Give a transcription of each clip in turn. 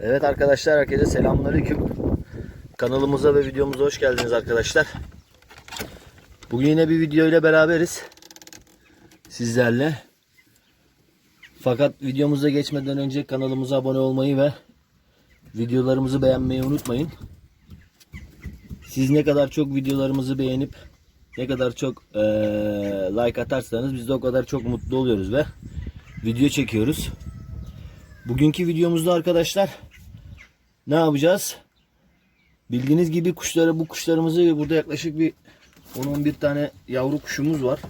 Evet arkadaşlar herkese selamünaleyküm. Kanalımıza ve videomuza hoş geldiniz arkadaşlar. Bugün yine bir video ile beraberiz. Sizlerle. Fakat videomuza geçmeden önce kanalımıza abone olmayı ve videolarımızı beğenmeyi unutmayın. Siz ne kadar çok videolarımızı beğenip ne kadar çok eee, like atarsanız biz de o kadar çok mutlu oluyoruz ve video çekiyoruz. Bugünkü videomuzda arkadaşlar ne yapacağız? Bildiğiniz gibi kuşları bu kuşlarımızı burada yaklaşık bir 10-11 tane yavru kuşumuz var.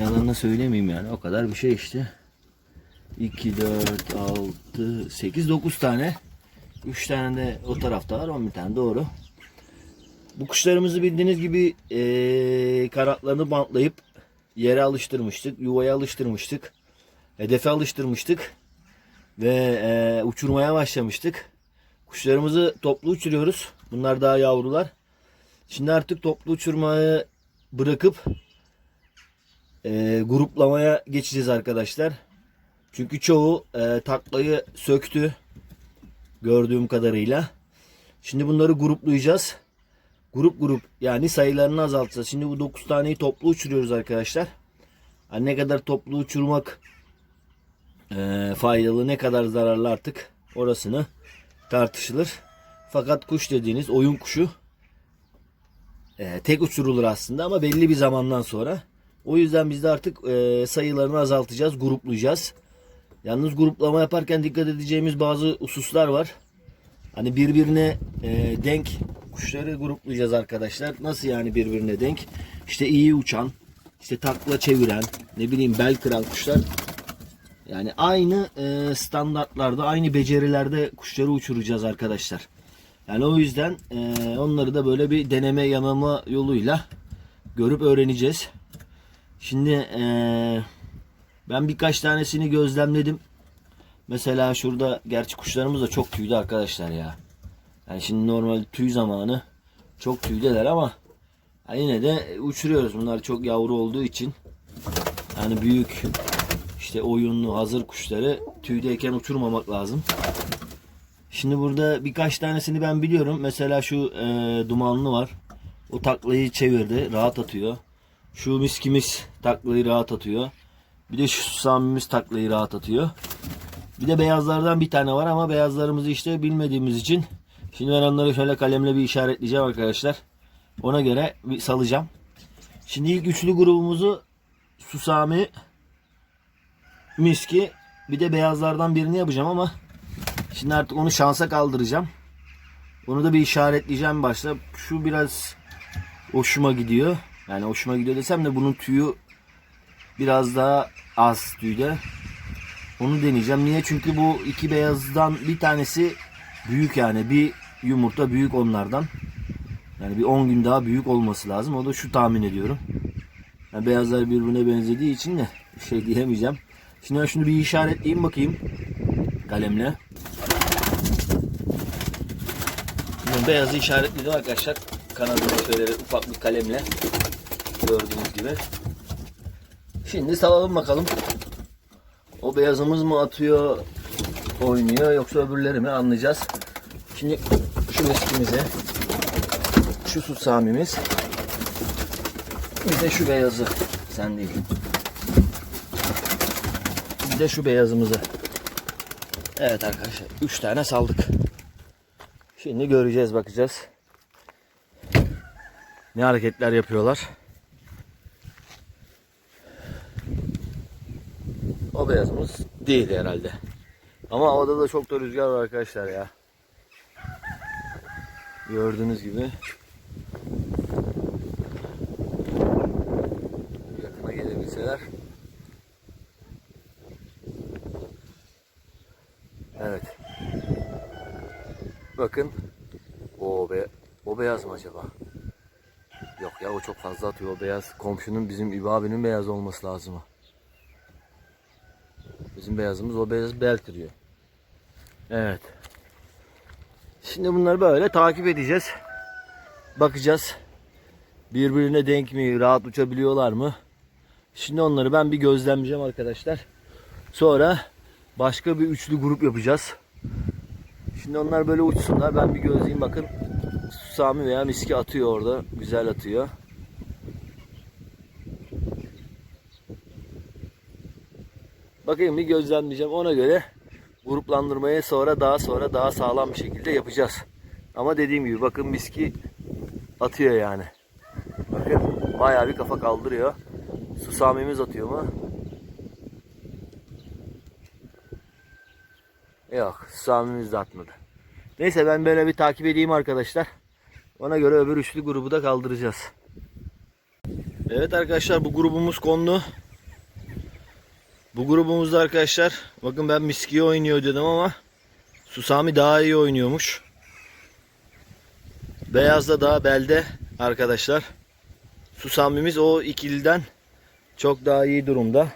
Yalanını söylemeyeyim yani o kadar bir şey işte. 2, 4, 6, 8, 9 tane. 3 tane de o tarafta var 11 tane doğru. Bu kuşlarımızı bildiğiniz gibi eee kanatlarını bantlayıp yere alıştırmıştık. Yuvaya alıştırmıştık. Hedefe alıştırmıştık ve e, uçurmaya başlamıştık. Kuşlarımızı toplu uçuruyoruz. Bunlar daha yavrular. Şimdi artık toplu uçurmayı bırakıp e, gruplamaya geçeceğiz arkadaşlar. Çünkü çoğu e, taklayı söktü gördüğüm kadarıyla. Şimdi bunları gruplayacağız. Grup grup yani sayılarını azaltacağız. Şimdi bu 9 taneyi toplu uçuruyoruz arkadaşlar. Hani ne kadar toplu uçurmak e, faydalı ne kadar zararlı artık orasını tartışılır. Fakat kuş dediğiniz oyun kuşu e, tek uçurulur aslında ama belli bir zamandan sonra. O yüzden biz de artık e, sayılarını azaltacağız, gruplayacağız. Yalnız gruplama yaparken dikkat edeceğimiz bazı hususlar var. Hani birbirine e, denk kuşları gruplayacağız arkadaşlar. Nasıl yani birbirine denk? İşte iyi uçan, işte takla çeviren, ne bileyim bel kıran kuşlar yani aynı e, standartlarda, aynı becerilerde kuşları uçuracağız arkadaşlar. Yani o yüzden e, onları da böyle bir deneme yanılma yoluyla görüp öğreneceğiz. Şimdi e, ben birkaç tanesini gözlemledim. Mesela şurada gerçi kuşlarımız da çok tüydü arkadaşlar ya. Yani şimdi normal tüy zamanı çok tüydeler ama yani yine de uçuruyoruz. Bunlar çok yavru olduğu için. Yani büyük işte oyunlu hazır kuşları tüydeyken uçurmamak lazım. Şimdi burada birkaç tanesini ben biliyorum. Mesela şu e, dumanlı var. O taklayı çevirdi. Rahat atıyor. Şu miskimiz taklayı rahat atıyor. Bir de şu susamimiz taklayı rahat atıyor. Bir de beyazlardan bir tane var ama beyazlarımızı işte bilmediğimiz için şimdi ben onları şöyle kalemle bir işaretleyeceğim arkadaşlar. Ona göre bir salacağım. Şimdi ilk üçlü grubumuzu Susami, Miski bir de beyazlardan birini yapacağım ama şimdi artık onu şansa kaldıracağım. Onu da bir işaretleyeceğim başta. Şu biraz hoşuma gidiyor. Yani hoşuma gidiyor desem de bunun tüyü biraz daha az tüyde. Onu deneyeceğim. Niye? Çünkü bu iki beyazdan bir tanesi büyük yani. Bir yumurta büyük onlardan. Yani bir 10 gün daha büyük olması lazım. O da şu tahmin ediyorum. Yani beyazlar birbirine benzediği için de şey diyemeyeceğim. Şimdi ben şunu bir işaretleyeyim bakayım. Kalemle. Şimdi beyazı işaretledim arkadaşlar. Kanadını şöyle ufak bir kalemle. Gördüğünüz gibi. Şimdi salalım bakalım. O beyazımız mı atıyor, oynuyor yoksa öbürleri mi anlayacağız. Şimdi şu miskimizi, şu susamimiz, bir de şu beyazı, sen değil. De şu beyazımızı. Evet arkadaşlar, üç tane saldık. Şimdi göreceğiz, bakacağız. Ne hareketler yapıyorlar. O beyazımız değil herhalde. Ama havada da çok da rüzgar var arkadaşlar ya. Gördüğünüz gibi. Yakına gelebilseler. Evet. Bakın. O be o beyaz mı acaba? Yok ya o çok fazla atıyor o beyaz. Komşunun bizim İbo beyaz olması lazım. Bizim beyazımız o beyaz bel kırıyor. Evet. Şimdi bunları böyle takip edeceğiz. Bakacağız. Birbirine denk mi? Rahat uçabiliyorlar mı? Şimdi onları ben bir gözlemleyeceğim arkadaşlar. Sonra başka bir üçlü grup yapacağız. Şimdi onlar böyle uçsunlar. Ben bir gözleyeyim bakın. Sami veya miski atıyor orada. Güzel atıyor. Bakayım bir gözlemleyeceğim. Ona göre gruplandırmayı sonra daha sonra daha sağlam bir şekilde yapacağız. Ama dediğim gibi bakın miski atıyor yani. Bakın bayağı bir kafa kaldırıyor. Susamimiz atıyor mu? Yok Susamimiz de atmadı. Neyse ben böyle bir takip edeyim arkadaşlar. Ona göre öbür üçlü grubu da kaldıracağız. Evet arkadaşlar bu grubumuz kondu. Bu grubumuzda arkadaşlar bakın ben miskiye oynuyor dedim ama Susami daha iyi oynuyormuş. Beyaz da daha belde arkadaşlar. Susamimiz o ikiliden çok daha iyi durumda.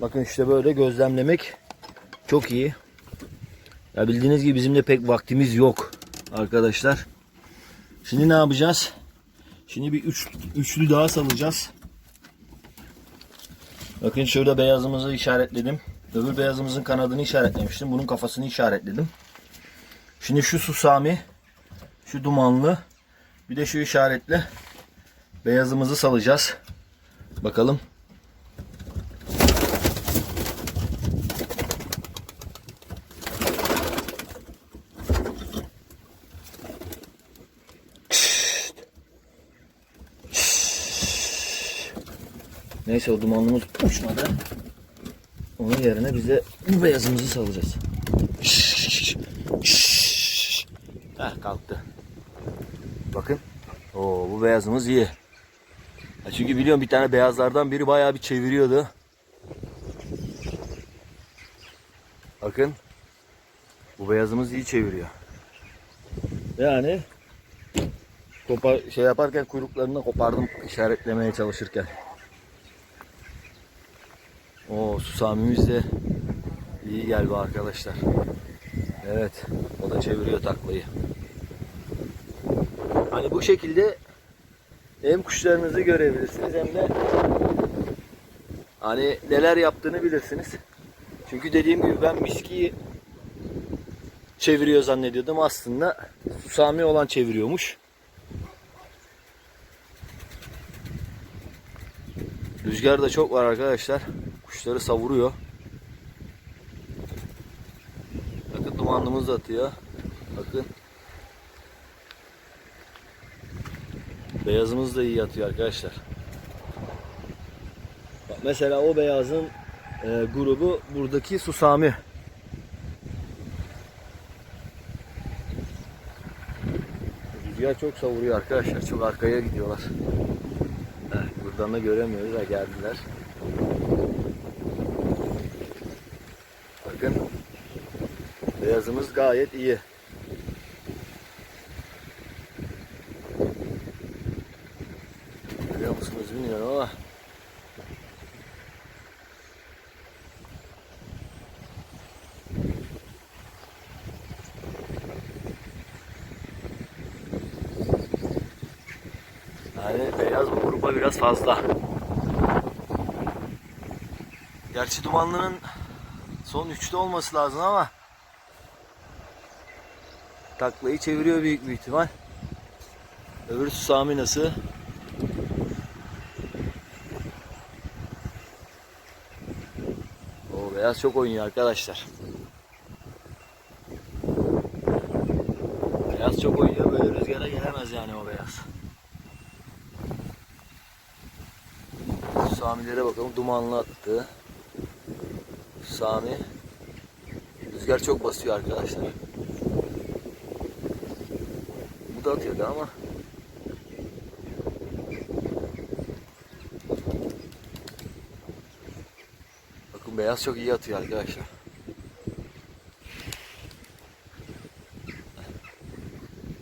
Bakın işte böyle gözlemlemek çok iyi. Ya bildiğiniz gibi bizim de pek vaktimiz yok arkadaşlar. Şimdi ne yapacağız? Şimdi bir üç, üçlü daha salacağız. Bakın şurada beyazımızı işaretledim. Öbür beyazımızın kanadını işaretlemiştim. Bunun kafasını işaretledim. Şimdi şu susami, şu dumanlı, bir de şu işaretle beyazımızı salacağız. Bakalım. Neyse o dumanımız uçmadı. Onun yerine biz de bu beyazımızı salacağız. Heh kalktı. Bakın. Oo bu beyazımız iyi. Ya çünkü biliyorum bir tane beyazlardan biri bayağı bir çeviriyordu. Bakın. Bu beyazımız iyi çeviriyor. Yani kopar, şey yaparken kuyruklarını kopardım işaretlemeye çalışırken. O susamimiz de iyi gel be arkadaşlar. Evet. O da çeviriyor taklayı. Hani bu şekilde hem kuşlarınızı görebilirsiniz hem de hani neler yaptığını bilirsiniz. Çünkü dediğim gibi ben miskiyi çeviriyor zannediyordum. Aslında susami olan çeviriyormuş. Rüzgar da çok var arkadaşlar. Kuşları savuruyor. Bakın dumanımız atıyor. Bakın. Beyazımız da iyi atıyor arkadaşlar. Bak mesela o beyazın e, grubu buradaki susami. Rüzgar çok savuruyor arkadaşlar. Çok arkaya gidiyorlar. Heh, buradan da göremiyoruz ha geldiler. Bakın. Beyazımız gayet iyi. Görüyor musunuz bilmiyorum ama Yani beyaz bu gruba biraz fazla. Gerçi dumanlının son üçte olması lazım ama taklayı çeviriyor büyük bir ihtimal. Öbür Susami nasıl? O beyaz çok oynuyor arkadaşlar. Beyaz çok oynuyor böyle rüzgara gelemez yani o beyaz. Samilere bakalım dumanlı attı. Sami. Rüzgar çok basıyor arkadaşlar. Da atıyordu ama. Bakın beyaz çok iyi atıyor arkadaşlar.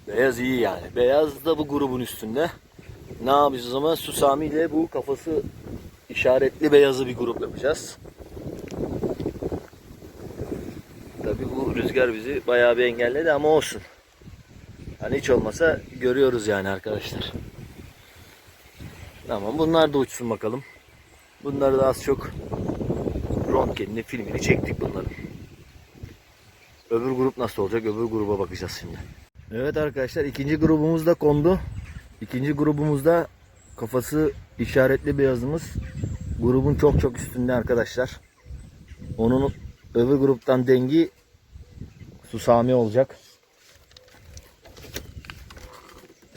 Beyaz iyi yani. Beyaz da bu grubun üstünde. Ne yapacağız o zaman? Susami ile bu kafası işaretli beyazı bir grup yapacağız. Tabi bu rüzgar bizi bayağı bir engelledi ama olsun. Hani hiç olmasa görüyoruz yani arkadaşlar. Tamam bunlar da uçsun bakalım. Bunları da az çok röntgenini filmini çektik bunların. öbür grup nasıl olacak? Öbür gruba bakacağız şimdi. Evet arkadaşlar ikinci grubumuz da kondu. İkinci grubumuzda kafası işaretli beyazımız grubun çok çok üstünde arkadaşlar. Onun öbür gruptan dengi Susami olacak.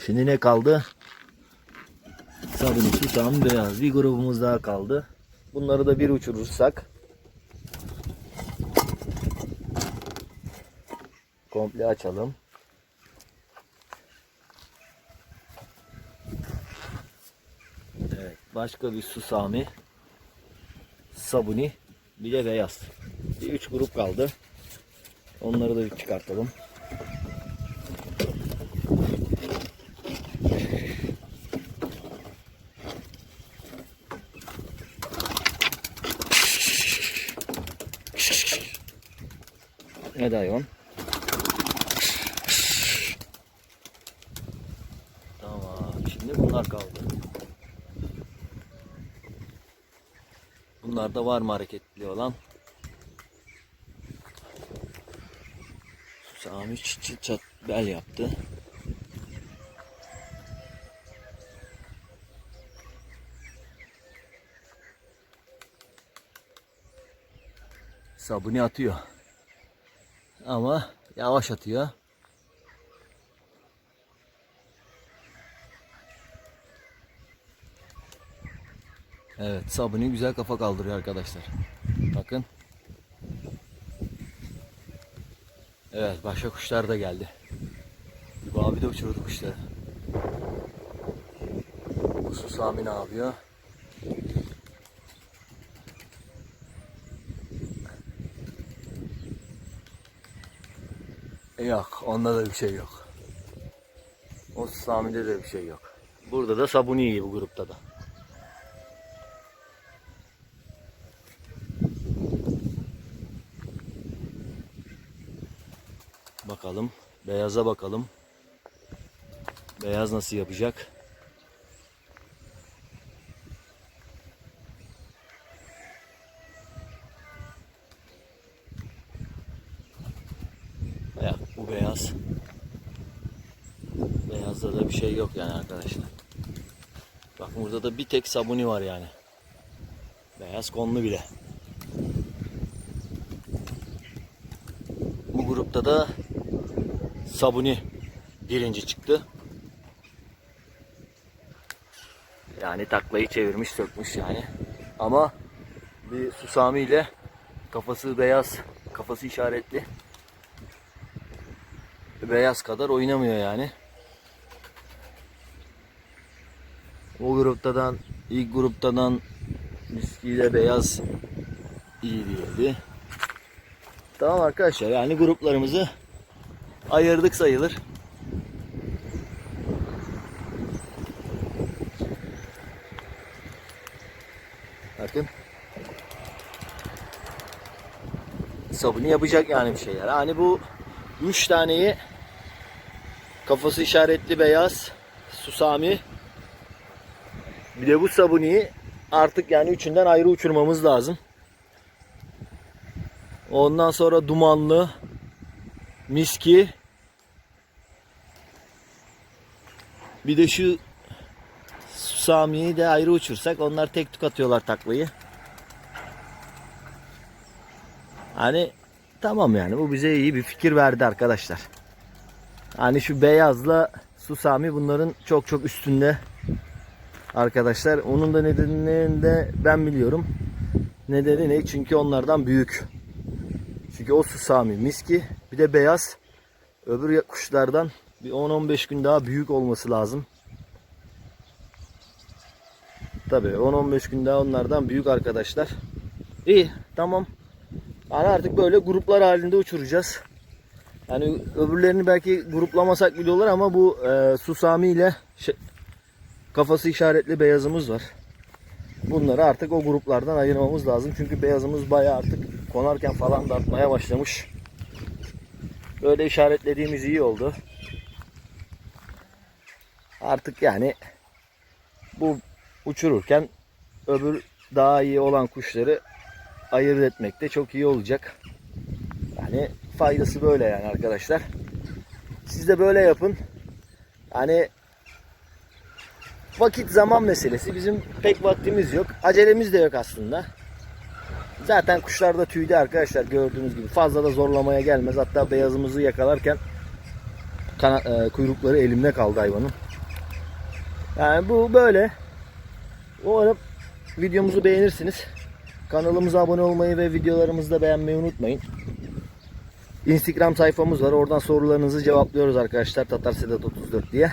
Şimdi ne kaldı? Sabuni, Susami, Beyaz. Bir grubumuz daha kaldı. Bunları da bir uçurursak komple açalım. Evet, başka bir Susami, Sabuni, bir de Beyaz. Bir üç grup kaldı. Onları da bir çıkartalım. Hayvan? Tamam. Şimdi bunlar kaldı. Bunlarda var mı hareketli olan? Sami çıt çıt çat bel yaptı. Sabuni atıyor. Ama yavaş atıyor. Evet sabuni güzel kafa kaldırıyor arkadaşlar. Bakın. Evet başka kuşlar da geldi. Bir abi de uçurdu kuşları. Bu Susami ne Yok onda da bir şey yok. O Susami'de de bir şey yok. Burada da Sabuni iyi bu grupta da. Bakalım. Beyaza bakalım. Beyaz nasıl yapacak? Ya bu beyaz. Beyazda da bir şey yok yani arkadaşlar. Bak da bir tek sabuni var yani. Beyaz konlu bile. Bu grupta da Sabuni birinci çıktı. Yani taklayı çevirmiş sökmüş yani. Ama bir Susami ile kafası beyaz, kafası işaretli. Beyaz kadar oynamıyor yani. O gruptadan, ilk gruptadan miskiyle beyaz iyi değildi. Tamam arkadaşlar yani gruplarımızı ayırdık sayılır. Bakın. Sabunu yapacak yani bir şeyler. Hani bu üç taneyi kafası işaretli beyaz susami bir de bu sabuniyi artık yani üçünden ayrı uçurmamız lazım. Ondan sonra dumanlı, miski. Bir de şu Susami'yi de ayrı uçursak onlar tek tük atıyorlar taklayı. Hani tamam yani bu bize iyi bir fikir verdi arkadaşlar. Hani şu beyazla Susami bunların çok çok üstünde arkadaşlar. Onun da nedenini de ben biliyorum. Nedeni ne? Çünkü onlardan büyük. Çünkü o susami miski bir de beyaz öbür kuşlardan bir 10-15 gün daha büyük olması lazım. Tabii 10-15 gün daha onlardan büyük arkadaşlar. İyi tamam. Yani artık böyle gruplar halinde uçuracağız. Yani öbürlerini belki gruplamasak bile olur ama bu e, susami ile kafası işaretli beyazımız var. Bunları artık o gruplardan ayırmamız lazım. Çünkü beyazımız bayağı artık konarken falan da başlamış. Böyle işaretlediğimiz iyi oldu. Artık yani bu uçururken öbür daha iyi olan kuşları ayırt etmekte çok iyi olacak. Yani faydası böyle yani arkadaşlar. Siz de böyle yapın. Hani vakit zaman meselesi. Bizim pek vaktimiz yok. Acelemiz de yok aslında. Zaten kuşlar da tüyde arkadaşlar gördüğünüz gibi. Fazla da zorlamaya gelmez. Hatta beyazımızı yakalarken kana- e, kuyrukları elimde kaldı hayvanın. Yani bu böyle. Umarım videomuzu beğenirsiniz. Kanalımıza abone olmayı ve videolarımızı da beğenmeyi unutmayın. Instagram sayfamız var. Oradan sorularınızı cevaplıyoruz arkadaşlar. Tatar Sedat 34 diye.